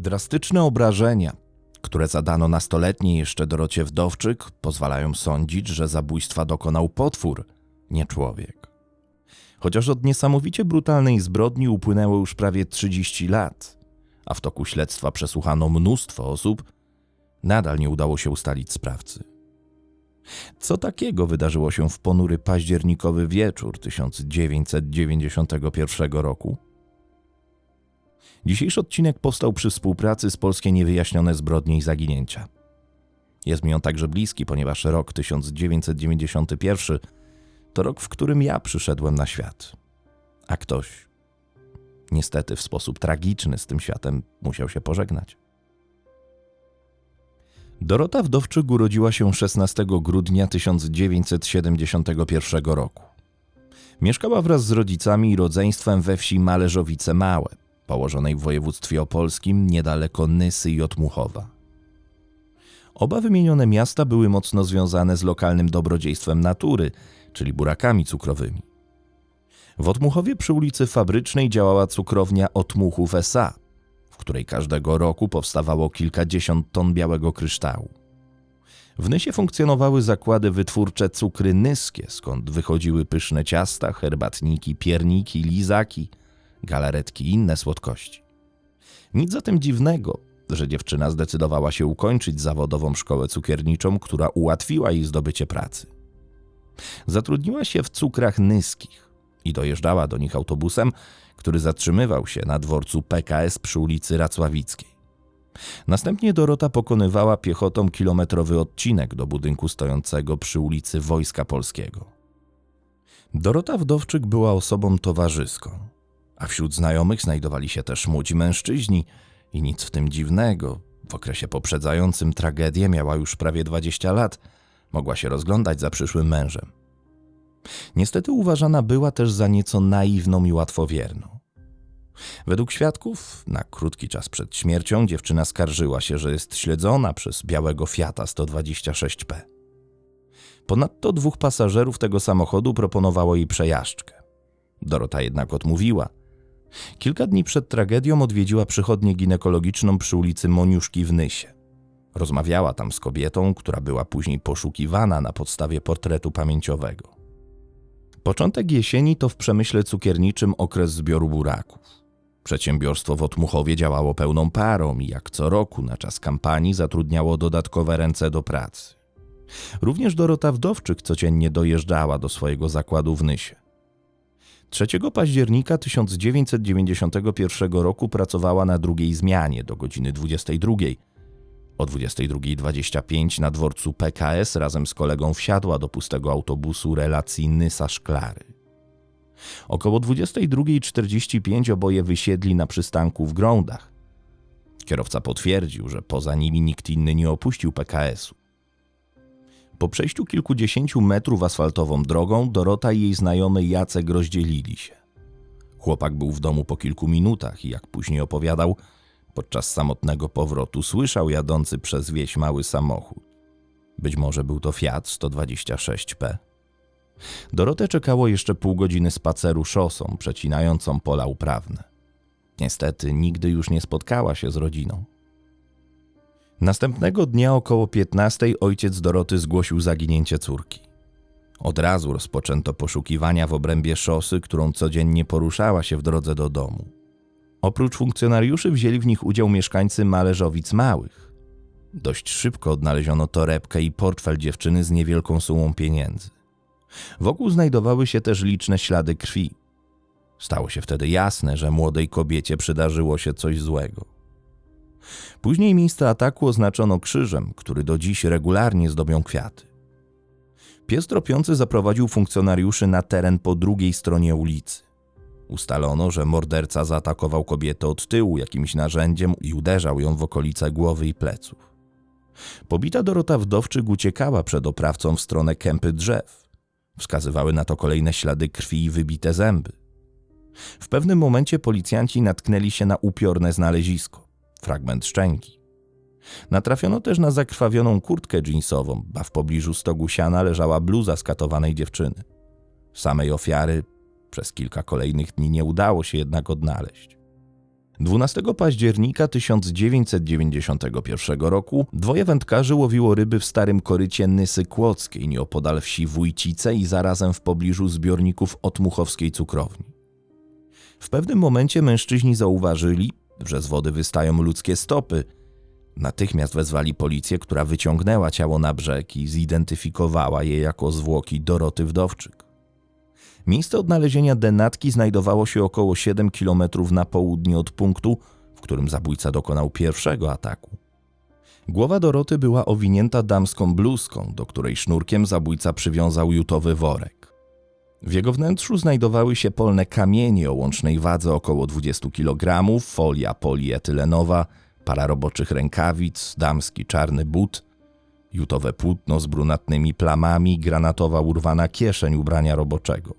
Drastyczne obrażenia, które zadano nastoletniej jeszcze Dorocie Wdowczyk, pozwalają sądzić, że zabójstwa dokonał potwór, nie człowiek. Chociaż od niesamowicie brutalnej zbrodni upłynęło już prawie 30 lat, a w toku śledztwa przesłuchano mnóstwo osób, nadal nie udało się ustalić sprawcy. Co takiego wydarzyło się w ponury październikowy wieczór 1991 roku? Dzisiejszy odcinek powstał przy współpracy z Polskie Niewyjaśnione Zbrodnie i Zaginięcia. Jest mi on także bliski, ponieważ rok 1991 to rok, w którym ja przyszedłem na świat. A ktoś, niestety w sposób tragiczny z tym światem, musiał się pożegnać. Dorota Wdowczyk urodziła się 16 grudnia 1971 roku. Mieszkała wraz z rodzicami i rodzeństwem we wsi Mależowice Małe, położonej w województwie opolskim niedaleko Nysy i Otmuchowa. Oba wymienione miasta były mocno związane z lokalnym dobrodziejstwem natury, czyli burakami cukrowymi. W Otmuchowie przy ulicy Fabrycznej działała cukrownia Otmuchów S.A., w której każdego roku powstawało kilkadziesiąt ton białego kryształu. W Nysie funkcjonowały zakłady wytwórcze cukry nyskie, skąd wychodziły pyszne ciasta, herbatniki, pierniki, lizaki, galaretki i inne słodkości. Nic zatem dziwnego, że dziewczyna zdecydowała się ukończyć zawodową szkołę cukierniczą, która ułatwiła jej zdobycie pracy. Zatrudniła się w cukrach nyskich i dojeżdżała do nich autobusem, który zatrzymywał się na dworcu PKS przy ulicy Racławickiej. Następnie Dorota pokonywała piechotą kilometrowy odcinek do budynku stojącego przy ulicy Wojska Polskiego. Dorota Wdowczyk była osobą towarzyską, a wśród znajomych znajdowali się też młodzi mężczyźni i nic w tym dziwnego. W okresie poprzedzającym tragedię miała już prawie 20 lat, mogła się rozglądać za przyszłym mężem. Niestety uważana była też za nieco naiwną i łatwowierną. Według świadków, na krótki czas przed śmiercią dziewczyna skarżyła się, że jest śledzona przez białego Fiata 126P. Ponadto dwóch pasażerów tego samochodu proponowało jej przejażdżkę. Dorota jednak odmówiła. Kilka dni przed tragedią odwiedziła przychodnię ginekologiczną przy ulicy Moniuszki w Nysie. Rozmawiała tam z kobietą, która była później poszukiwana na podstawie portretu pamięciowego. Początek jesieni to w przemyśle cukierniczym okres zbioru buraków. Przedsiębiorstwo w Otmuchowie działało pełną parą i jak co roku na czas kampanii zatrudniało dodatkowe ręce do pracy. Również Dorota Wdowczyk codziennie dojeżdżała do swojego zakładu w Nysie. 3 października 1991 roku pracowała na drugiej zmianie do godziny 22. O 22.25 na dworcu PKS razem z kolegą wsiadła do pustego autobusu relacji Nysa-Szklary. Około 22.45 oboje wysiedli na przystanku w Grądach. Kierowca potwierdził, że poza nimi nikt inny nie opuścił PKS-u. Po przejściu kilkudziesięciu metrów asfaltową drogą Dorota i jej znajomy Jacek rozdzielili się. Chłopak był w domu po kilku minutach i jak później opowiadał, podczas samotnego powrotu słyszał jadący przez wieś mały samochód. Być może był to Fiat 126P. Dorotę czekało jeszcze pół godziny spaceru szosą przecinającą pola uprawne. Niestety nigdy już nie spotkała się z rodziną. Następnego dnia około 15 ojciec Doroty zgłosił zaginięcie córki. Od razu rozpoczęto poszukiwania w obrębie szosy, którą codziennie poruszała się w drodze do domu. Oprócz funkcjonariuszy wzięli w nich udział mieszkańcy Mależowic Małych. Dość szybko odnaleziono torebkę i portfel dziewczyny z niewielką sumą pieniędzy. Wokół znajdowały się też liczne ślady krwi. Stało się wtedy jasne, że młodej kobiecie przydarzyło się coś złego. Później miejsce ataku oznaczono krzyżem, który do dziś regularnie zdobią kwiaty. Pies tropiący zaprowadził funkcjonariuszy na teren po drugiej stronie ulicy. Ustalono, że morderca zaatakował kobietę od tyłu jakimś narzędziem i uderzał ją w okolice głowy i pleców. Pobita Dorota Wdowczyk uciekała przed oprawcą w stronę kępy drzew. Wskazywały na to kolejne ślady krwi i wybite zęby. W pewnym momencie policjanci natknęli się na upiorne znalezisko fragment szczęki. Natrafiono też na zakrwawioną kurtkę jeansową, a w pobliżu stogu siana leżała bluza skatowanej dziewczyny. Samej ofiary przez kilka kolejnych dni nie udało się jednak odnaleźć. 12 października 1991 roku dwoje wędkarzy łowiło ryby w starym korycie Nysy Kłodzkiej nieopodal wsi Wójcice i zarazem w pobliżu zbiorników Otmuchowskiej cukrowni. W pewnym momencie mężczyźni zauważyli, że z wody wystają ludzkie stopy. Natychmiast wezwali policję, która wyciągnęła ciało na brzeg i zidentyfikowała je jako zwłoki Doroty Wdowczyk. Miejsce odnalezienia denatki znajdowało się około 7 km na południe od punktu, w którym zabójca dokonał pierwszego ataku. Głowa Doroty była owinięta damską bluzką, do której sznurkiem zabójca przywiązał jutowy worek. W jego wnętrzu znajdowały się polne kamienie o łącznej wadze około 20 kg, folia polietylenowa, para roboczych rękawic, damski czarny but, jutowe płótno z brunatnymi plamami, granatowa urwana kieszeń ubrania roboczego.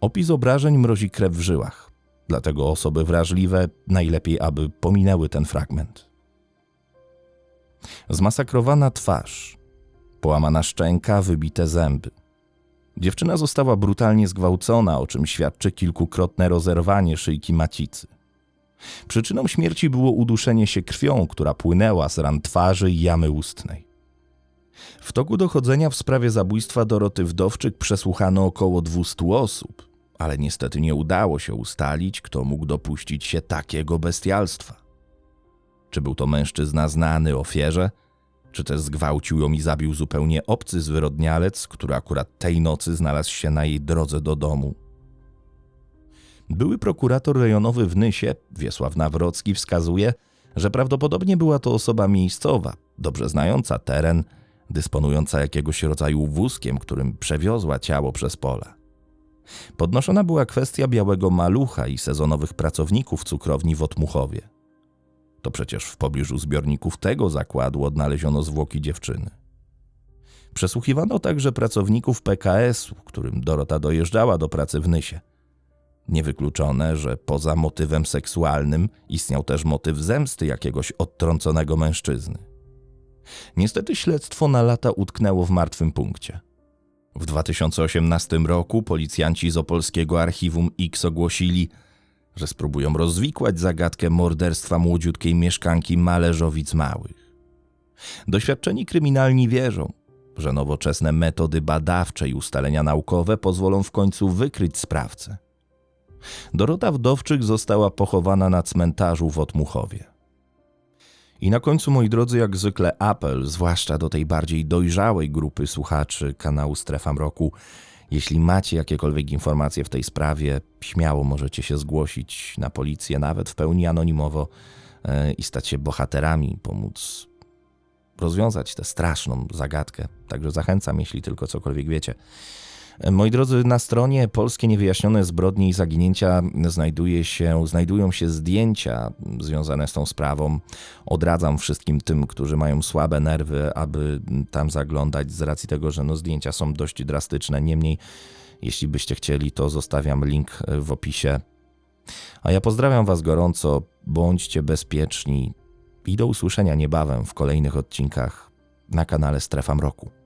Opis obrażeń mrozi krew w żyłach, dlatego osoby wrażliwe najlepiej, aby pominęły ten fragment. Zmasakrowana twarz, połamana szczęka, wybite zęby. Dziewczyna została brutalnie zgwałcona, o czym świadczy kilkukrotne rozerwanie szyjki macicy. Przyczyną śmierci było uduszenie się krwią, która płynęła z ran twarzy i jamy ustnej. W toku dochodzenia w sprawie zabójstwa Doroty Wdowczyk przesłuchano około 200 osób, ale niestety nie udało się ustalić, kto mógł dopuścić się takiego bestialstwa. Czy był to mężczyzna znany ofierze, czy też zgwałcił ją i zabił zupełnie obcy zwyrodnialec, który akurat tej nocy znalazł się na jej drodze do domu. Były prokurator rejonowy w Nysie, Wiesław Nawrocki, wskazuje, że prawdopodobnie była to osoba miejscowa, dobrze znająca teren, dysponująca jakiegoś rodzaju wózkiem, którym przewiozła ciało przez pola. Podnoszona była kwestia białego malucha i sezonowych pracowników cukrowni w Otmuchowie. To przecież w pobliżu zbiorników tego zakładu odnaleziono zwłoki dziewczyny. Przesłuchiwano także pracowników PKS-u, którym Dorota dojeżdżała do pracy w Nysie. Niewykluczone, że poza motywem seksualnym istniał też motyw zemsty jakiegoś odtrąconego mężczyzny. Niestety śledztwo na lata utknęło w martwym punkcie. W 2018 roku policjanci z opolskiego archiwum X ogłosili, że spróbują rozwikłać zagadkę morderstwa młodziutkiej mieszkanki Malerzowic Małych. Doświadczeni kryminalni wierzą, że nowoczesne metody badawcze i ustalenia naukowe pozwolą w końcu wykryć sprawcę. Dorota Wdowczyk została pochowana na cmentarzu w Otmuchowie. I na końcu, moi drodzy, jak zwykle apel, zwłaszcza do tej bardziej dojrzałej grupy słuchaczy kanału Strefa Mroku. Jeśli macie jakiekolwiek informacje w tej sprawie, śmiało możecie się zgłosić na policję, nawet w pełni anonimowo e, i stać się bohaterami, pomóc rozwiązać tę straszną zagadkę. Także zachęcam, jeśli tylko cokolwiek wiecie. Moi drodzy, na stronie Polskie Niewyjaśnione Zbrodnie i Zaginięcia znajduje się, znajdują się zdjęcia związane z tą sprawą. Odradzam wszystkim tym, którzy mają słabe nerwy, aby tam zaglądać z racji tego, że no zdjęcia są dość drastyczne. Niemniej, jeśli byście chcieli, to zostawiam link w opisie. A ja pozdrawiam Was gorąco, bądźcie bezpieczni i do usłyszenia niebawem w kolejnych odcinkach na kanale Strefa Mroku.